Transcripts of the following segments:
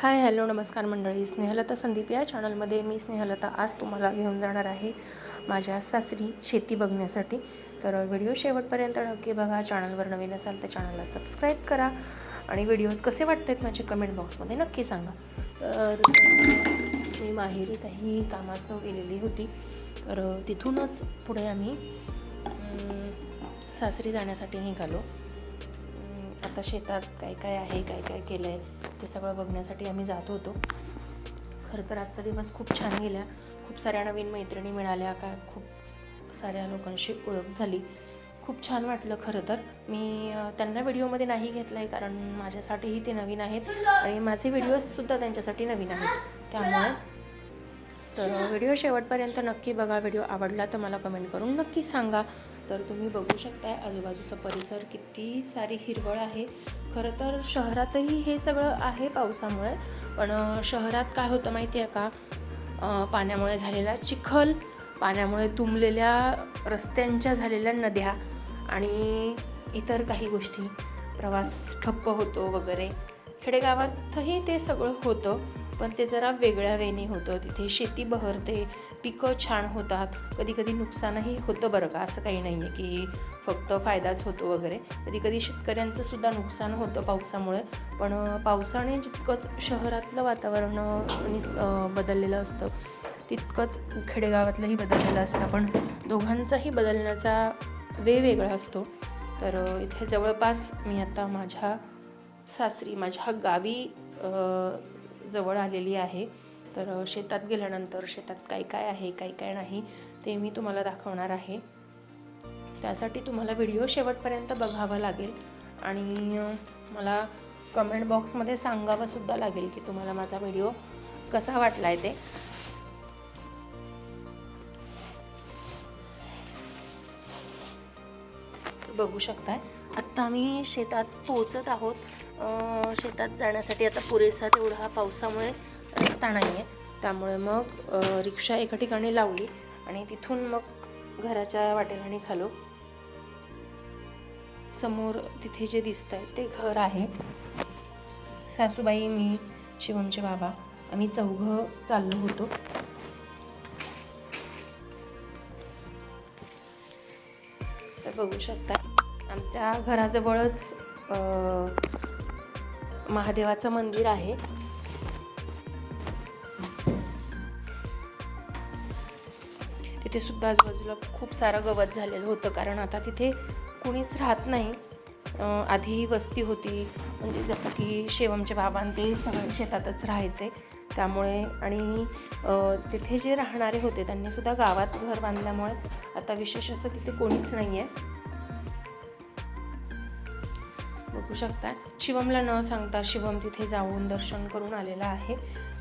Hi hello नमस्कार मंडळी. स्नेहलता संदीप या चॅनलमध्ये मी स्नेहलता आज तुम्हाला घेऊन जाणार आहे माझ्या सासरी शेती बघण्यासाठी. तर व्हिडिओ शेवटपर्यंत नक्की बघा. चॅनलवर नवीन असाल तर चॅनलला सबस्क्राईब करा आणि व्हिडिओज कसे वाटत आहेत माझे कमेंट बॉक्समध्ये नक्की सांगा. तर मी माहेरी काही कामासनं गेलेली होती. तर तिथूनच पुढे आम्ही सासरी जाण्यासाठी निघालो. आता शेतात काय काय आहे काय काय केलं आहे ते सगळं बघण्यासाठी आम्ही जात होतो. खरं तर आजचा दिवस खूप छान गेला. खूप साऱ्या नवीन मैत्रिणी मिळाल्या का खूप साऱ्या लोकांशी ओळख झाली. खूप छान वाटलं खरं तर. मी त्यांना व्हिडिओमध्ये नाही घेतलं आहे कारण माझ्यासाठीही ते नवीन आहेत आणि माझे व्हिडिओजसुद्धा त्यांच्यासाठी नवीन आहेत. त्यामुळे तर व्हिडिओ शेवटपर्यंत नक्की बघा. व्हिडिओ आवडला तर मला कमेंट करून नक्की सांगा. तर तुम्ही बघू शकताय आजूबाजूचा परिसर किती सारी हिरवळ आहे. खरं तर शहरातही हे सगळं आहे पावसामुळे पण शहरात काय होतं माहिती आहे का पाण्यामुळे झालेला चिखल पाण्यामुळे तुंबलेल्या रस्त्यांच्या झालेल्या नद्या आणि इतर काही गोष्टी. प्रवास ठप्प होतो वगैरे. खेडेगावातही ते सगळं होतं. पण ते जरा वेगळ्या वेने होतं. तिथे शेती बहरते पिकं छान होतात. कधी कधी नुकसानही होतं बरं का असं काही नाही आहे की फक्त फायदाच होतो वगैरे. कधी कधी शेतकऱ्यांचं सुद्धा नुकसान होतं पावसामुळे. पण पावसाने जितकंच शहरातलं वातावरण नि बदललेलं असतं तितकंच खेडेगावातलंही बदललेलं असतं. पण दोघांचाही बदलण्याचा वेगवेगळा असतो. तर इथे जवळपास मी आता माझ्या सासरी माझ्या गावी जवळ आलेली आहे. तर शेतात गेल्यानंतर शेतात काय काय आहे काय काय नाही ते मी तुम्हाला दाखवणार आहे. त्यासाठी तुम्हाला व्हिडिओ शेवटपर्यंत बघावा लागेल. आणि मला कमेंट बॉक्समध्ये सांगावंसुद्धा लागेल की तुम्हाला माझा व्हिडिओ कसा वाटला आहे ते. बघू शकताय. आत्ता आम्ही शेतात पोचत आहोत. शेतात जाण्यासाठी आता पुरेसा तेवढा पावसामुळे रस्ता नाही आहे त्यामुळे मग रिक्षा एका ठिकाणी लावली आणि तिथून मग घराच्या वाटेलाने खालो. समोर तिथे जे दिसत आहे ते घर आहे. सासूबाई मी शिवमचे बाबा आम्ही चौघं चाललो होतो. तर बघू शकता. आमच्या घराजवळच महादेवाचं मंदिर आहे. तिथे सुद्धा आजूबाजूला खूप सारं गवत झालेलं होतं कारण आता तिथे कुणीच राहत नाही. आधीही वस्ती होती म्हणजे जसं की शेवमचे बाबां ते सगळे शेतातच राहायचे. त्यामुळे आणि तिथे जे राहणारे होते त्यांनीसुद्धा गावात घर बांधल्यामुळे आता विशेष असं तिथे कोणीच नाही आहे बघू शकता शिवमला न सांगता शिवम तिथे जाऊन दर्शन करून आलेला आहे.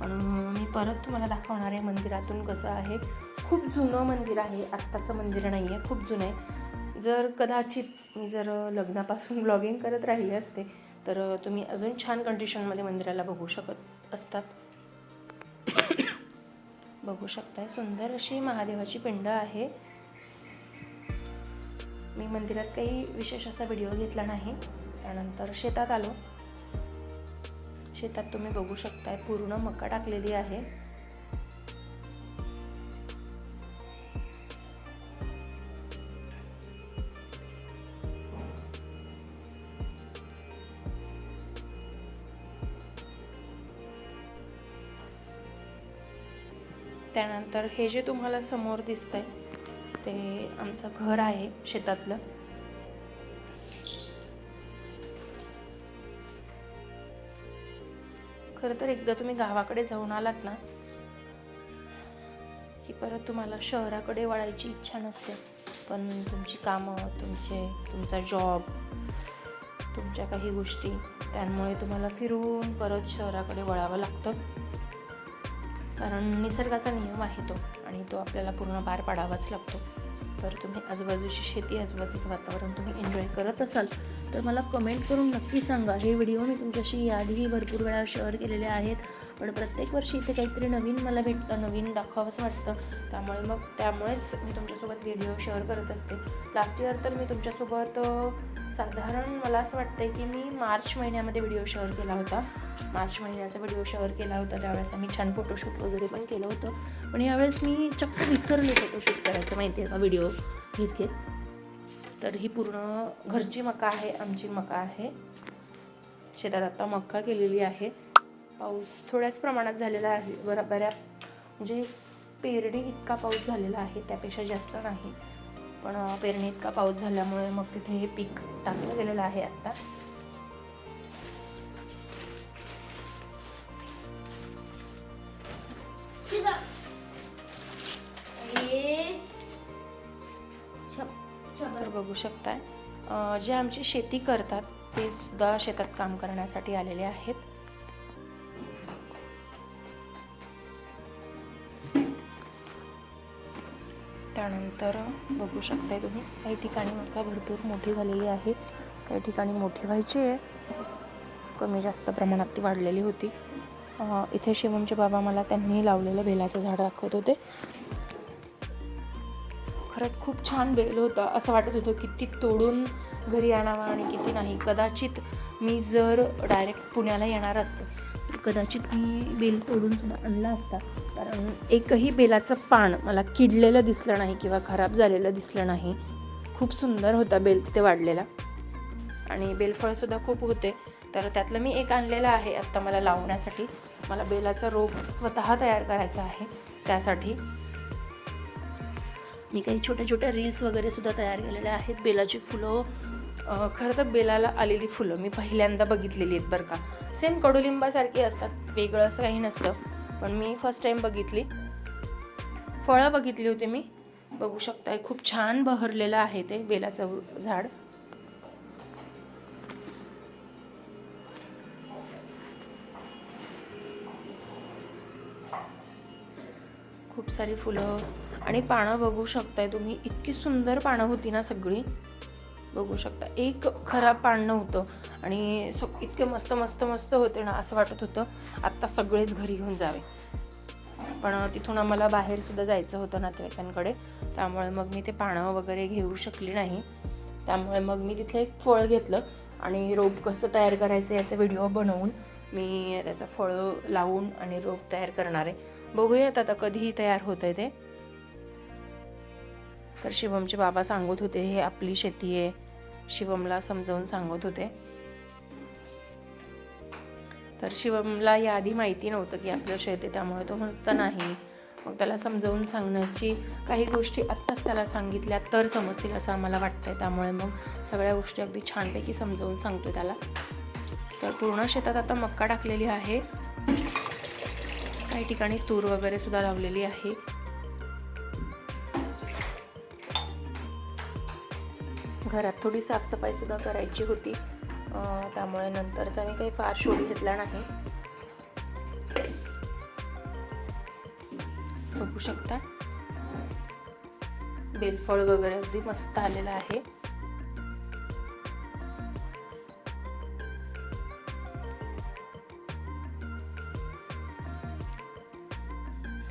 पण मी परत तुम्हाला दाखवणार आहे मंदिरातून कसं आहे. खूप जुनं मंदिर आहे. आत्ताचं मंदिर नाही आहे खूप जुनं आहे. जर कदाचित मी जर लग्नापासून ब्लॉगिंग करत राहिले असते तर तुम्ही अजून छान कंडिशनमध्ये मंदिराला बघू शकत असतात. बघू शकताय. सुंदर अशी महादेवाची पिंड आहे. मी मंदिरात काही विशेष असा व्हिडिओ घेतला नाही. त्यानंतर शेतात आलो. शेतात तुम्ही बघू शकताय पूर्ण मका टाकलेली आहे. त्यानंतर हे जे तुम्हाला समोर दिसतंय ते आमचं घर आहे शेतातलं. खरं तर एकदा तुम्ही गावाकडे जाऊन आलात ना की परत तुम्हाला शहराकडे वळायची इच्छा नसते. पण तुमची कामं तुमचे तुमचा जॉब तुमच्या काही गोष्टी त्यामुळे तुम्हाला फिरून परत शहराकडे वळावं लागतं. कारण निसर्गाचा नियम आहे तो आणि तो आपल्याला पूर्ण पार पाडावाच लागतो. तर तुम्ही आजूबाजूची शेती आजूबाजूचं वातावरण तुम्ही एन्जॉय करत असाल तर मला कमेंट करून नक्की सांगा. हे व्हिडिओ मी तुमच्याशी याआधीही भरपूर वेळा शेअर केलेले आहेत पण प्रत्येक वर्षी इथे काहीतरी नवीन मला भेटतं नवीन दाखवावंसं वाटतं. त्यामुळे मग त्यामुळेच मी तुमच्यासोबत व्हिडिओ शेअर करत असते. लास्ट इयर तर मी तुमच्यासोबत साधारण मला असं वाटतं की मी मार्च महिन्यामध्ये व्हिडिओ शेअर केला होता. मार्च महिन्याचा व्हिडिओ शेअर केला होता त्यावेळेस आम्ही छान फोटोशूट वगैरे पण केलं होतं. पण यावेळेस मी चक्क विसरले फोटोशूट करायचं माहिती आहे का व्हिडिओ घेत घेत तर ही पूर्ण घरची मका आहे आमची मका आहे. शेतात आता मक्का केलेली आहे. पाऊस थोड्याच प्रमाणात झालेला आहे बऱ्या बऱ्या म्हणजे पेरणी इतका पाऊस झालेला आहे त्यापेक्षा जास्त नाही. पण पेरणी इतका पाऊस झाल्यामुळे मग तिथे हे पीक टाकलं गेलेलं आहे आत्ता बघू शकताय. जे आमची शेती करतात ते सुद्धा शेतात काम करण्यासाठी आलेले आहेत. त्यानंतर बघू शकताय तुम्ही काही ठिकाणी मका भरपूर मोठी झालेली आहे. काही ठिकाणी मोठी व्हायची आहे. कमी जास्त प्रमाणात ती वाढलेली होती. इथे शिवमचे बाबा मला त्यांनी लावलेलं बेलाचं झाड दाखवत होते. खरंच खूप छान बेल होता. असं वाटत होतं किती तोडून घरी आणावा आणि किती नाही. कदाचित मी जर डायरेक्ट पुण्याला येणार असते तर कदाचित मी बेल तोडून सुद्धा आणला असता. कारण एकही बेलाचं पान मला किडलेलं दिसलं नाही किंवा खराब झालेलं दिसलं नाही. खूप सुंदर होता बेल तिथे वाढलेला. आणि बेलफळसुद्धा खूप होते. तर त्यातलं मी एक आणलेलं आहे आत्ता मला लावण्यासाठी. मला बेलाचा रोप स्वतः तयार करायचा आहे. त्यासाठी मी काही छोट्या छोट्या रील्स वगैरे सुद्धा तयार केलेल्या आहेत. बेलाची फुलं खरं तर बेलाला आलेली फुलं मी पहिल्यांदा बघितलेली आहेत बरं का. सेम कडुलिंबासारखी असतात वेगळं असं काही नसतं पण मी फर्स्ट टाईम बघितली. फळं बघितली होती मी. बघू शकताय खूप छान बहरलेलं आहे ते बेलाचं झाड. खूप सारी फुलं आणि पानं बघू शकताय तुम्ही. इतकी सुंदर पानं होती ना सगळी. बघू शकता. एक खराब पान नव्हतं. आणि स इतके मस्त मस्त मस्त होते ना असं वाटत होतं. आत्ता सगळेच घरी घेऊन जावे. पण तिथून आम्हाला बाहेरसुद्धा जायचं होतं नातेवाईकांकडे. त्यामुळे मग मी ते पानं वगैरे घेऊ शकली नाही. त्यामुळे मग मी तिथलं एक फळ घेतलं. आणि रोप कसं तयार करायचं याचा व्हिडिओ बनवून मी त्याचं फळं लावून आणि रोप तयार करणार आहे. बघूयात आता कधीही तयार होतं आहे ते. तर शिवमचे बाबा सांगत होते हे आपली शेती आहे. शिवमला समजावून सांगत होते. तर शिवमला याआधी माहिती नव्हतं की आपलं शेत आहे त्यामुळे तो म्हणत होता नाही. मग त्याला समजावून सांगण्याची काही गोष्टी आत्ताच त्याला सांगितल्या तर समजतील असं आम्हाला वाटतंय. त्यामुळे मग सगळ्या गोष्टी अगदी छानपैकी समजावून सांगतो त्याला. तर पूर्ण शेतात आता मक्का टाकलेली आहे. काही ठिकाणी तूर वगैरे सुद्धा लावलेली आहे. घरात थोडी साफसफाईसुद्धा करायची होती. त्यामुळे नंतरचा मी काही फार शोध घेतला नाही. बघू शकता. बेलफळ वगैरे अगदी मस्त आलेलं आहे.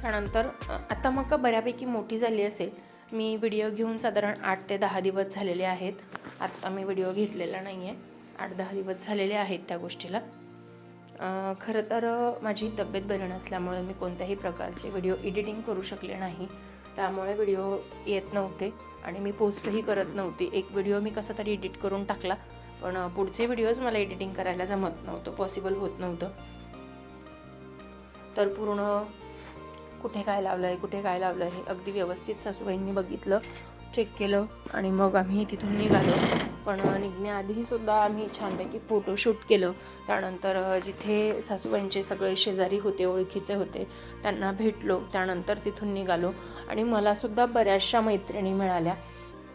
त्यानंतर आता मग बऱ्यापैकी मोठी झाली असेल. मी व्हिडिओ घेऊन साधारण आठ ते दहा दिवस झालेले आहेत. आत्ता मी व्हिडिओ घेतलेला नाही आहे आठ दहा दिवस झालेले आहेत त्या गोष्टीला. खरं तर माझी तब्येत बरी नसल्यामुळे मी कोणत्याही प्रकारचे व्हिडिओ एडिटिंग करू शकले नाही. त्यामुळे व्हिडिओ येत नव्हते आणि मी पोस्टही करत नव्हती. एक व्हिडिओ मी कसा तरी एडिट करून टाकला पण पुढचे व्हिडिओज मला एडिटिंग करायला जमत नव्हतं पॉसिबल होत नव्हतं. तर पूर्ण कुठे काय लावलं आहे कुठे काय लावलं आहे हे अगदी व्यवस्थित सासूबाईंनी बघितलं चेक केलं आणि मग आम्ही तिथून निघालो. पण निघण्याआधीही सुद्धा आम्ही छानपैकी फोटोशूट केलं. त्यानंतर जिथे सासूबाईंचे सगळे शेजारी होते ओळखीचे होते त्यांना भेटलो. त्यानंतर तिथून निघालो आणि मलासुद्धा बऱ्याचशा मैत्रिणी मिळाल्या.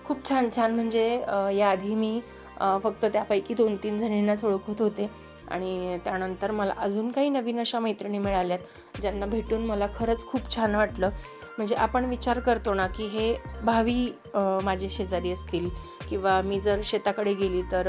खूप छान छान म्हणजे याआधी मी फक्त त्यापैकी दोन तीन जणींनाच ओळखत होते. आणि त्यानंतर मला अजून काही नवीन अशा मैत्रिणी मिळाल्यात ज्यांना भेटून मला खरंच खूप छान वाटलं. म्हणजे आपण विचार करतो ना की हे भावी माझे शेजारी असतील किंवा मी जर शेताकडे गेली तर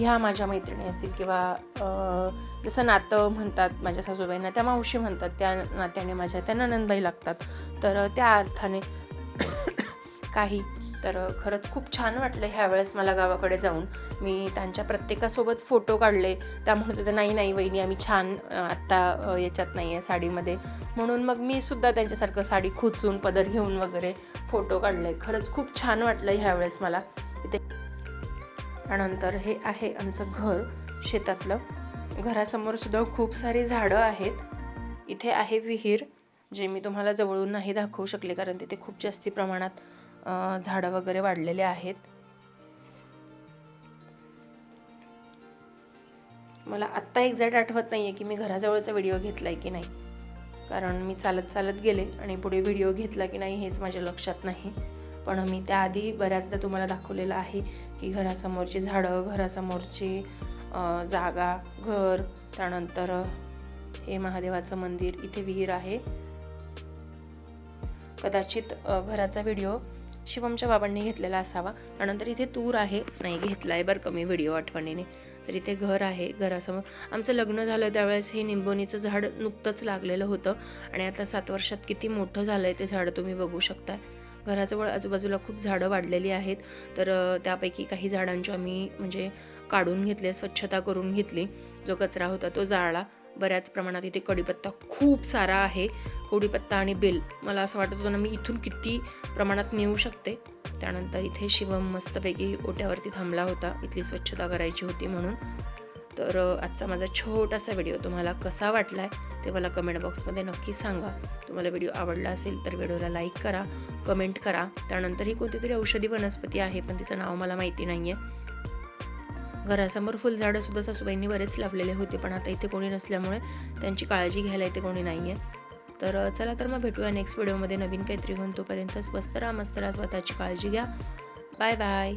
ह्या माझ्या मैत्रिणी असतील किंवा जसं नातं म्हणतात माझ्या सासूबाईंना त्या मावशी म्हणतात त्या नात्याने माझ्या त्या ननंदबाई लागतात. तर त्या अर्थाने काही तर खरंच खूप छान वाटलं ह्यावेळेस मला गावाकडे जाऊन. मी त्यांच्या प्रत्येकासोबत फोटो काढले. त्या म्हणत होत्या नाही नाही वहिनी आम्ही छान आत्ता याच्यात नाही आहे साडीमध्ये. म्हणून मग मी सुद्धा त्यांच्यासारखं साडी खोचून पदर घेऊन वगैरे फोटो काढले. खरंच खूप छान वाटलं ह्यावेळेस मला. इथे त्यानंतर हे आहे आमचं घर शेतातलं. घरासमोर सुद्धा खूप सारी झाडं आहेत. इथे आहे विहीर जे मी तुम्हाला जवळून नाही दाखवू शकले कारण तिथे खूप जास्ती प्रमाणात झाडं वगैरे वाढलेले आहेत. मला आत्ता एक्झॅक्ट आठवत नाही आहे की मी घराजवळचा व्हिडिओ घेतला आहे की नाही. कारण मी चालत चालत गेले आणि पुढे व्हिडिओ घेतला की नाही हेच माझ्या लक्षात नाही. पण मी त्याआधी बऱ्याचदा तुम्हाला दाखवलेलं आहे की घरासमोरची झाडं घरासमोरची जागा घर त्यानंतर हे महादेवाचं मंदिर इथे विहीर आहे. कदाचित घराचा व्हिडिओ शिवमच्या बाबांनी घेतलेला असावा. त्यानंतर इथे तूर आहे. नाही घेतला आहे बरं कमी व्हिडिओ आठवणीने. तर इथे घर आहे. घरासमोर आमचं लग्न झालं त्यावेळेस हे निंबोनीचं झाड नुकतंच लागलेलं होतं. आणि आता सात वर्षात किती मोठं झालं आहे ते झाड तुम्ही बघू शकता घराजवळ आजूबाजूला खूप झाडं वाढलेली आहेत. तर त्यापैकी काही झाडांची आम्ही म्हणजे काढून घेतले स्वच्छता करून घेतली. जो कचरा होता तो जाळला. बऱ्याच प्रमाणात इथे कढीपत्ता खूप सारा आहे. कोडीपत्ता आणि बेल. मला असं वाटत होतं ना मी इथून किती प्रमाणात नेऊ शकते? त्यानंतर इथे शिवम मस्तपैकी ओट्यावरती थांबला होता. इथली स्वच्छता करायची होती म्हणून. तर आजचा माझा छोटासा व्हिडिओ तुम्हाला कसा वाटला आहे ते मला कमेंट बॉक्समध्ये नक्की सांगा. तुम्हाला व्हिडिओ आवडला असेल तर व्हिडिओला लाईक करा कमेंट करा. त्यानंतर ही कोणतीतरी औषधी वनस्पती आहे पण तिचं नाव मला माहिती नाही आहे घरासमोर फुलझाडंसुद्धा सासूबाईंनी बरेच लावलेले होते पण आता इथे कोणी नसल्यामुळे त्यांची काळजी घ्यायला इथे कोणी नाही आहे तर चला तर मग भेटूया नेक्स्ट व्हिडिओमध्ये नवीन काहीतरी घेऊन तोपर्यंत स्वस्त राहा मस्त राहा स्वतःची काळजी घ्या. Bye bye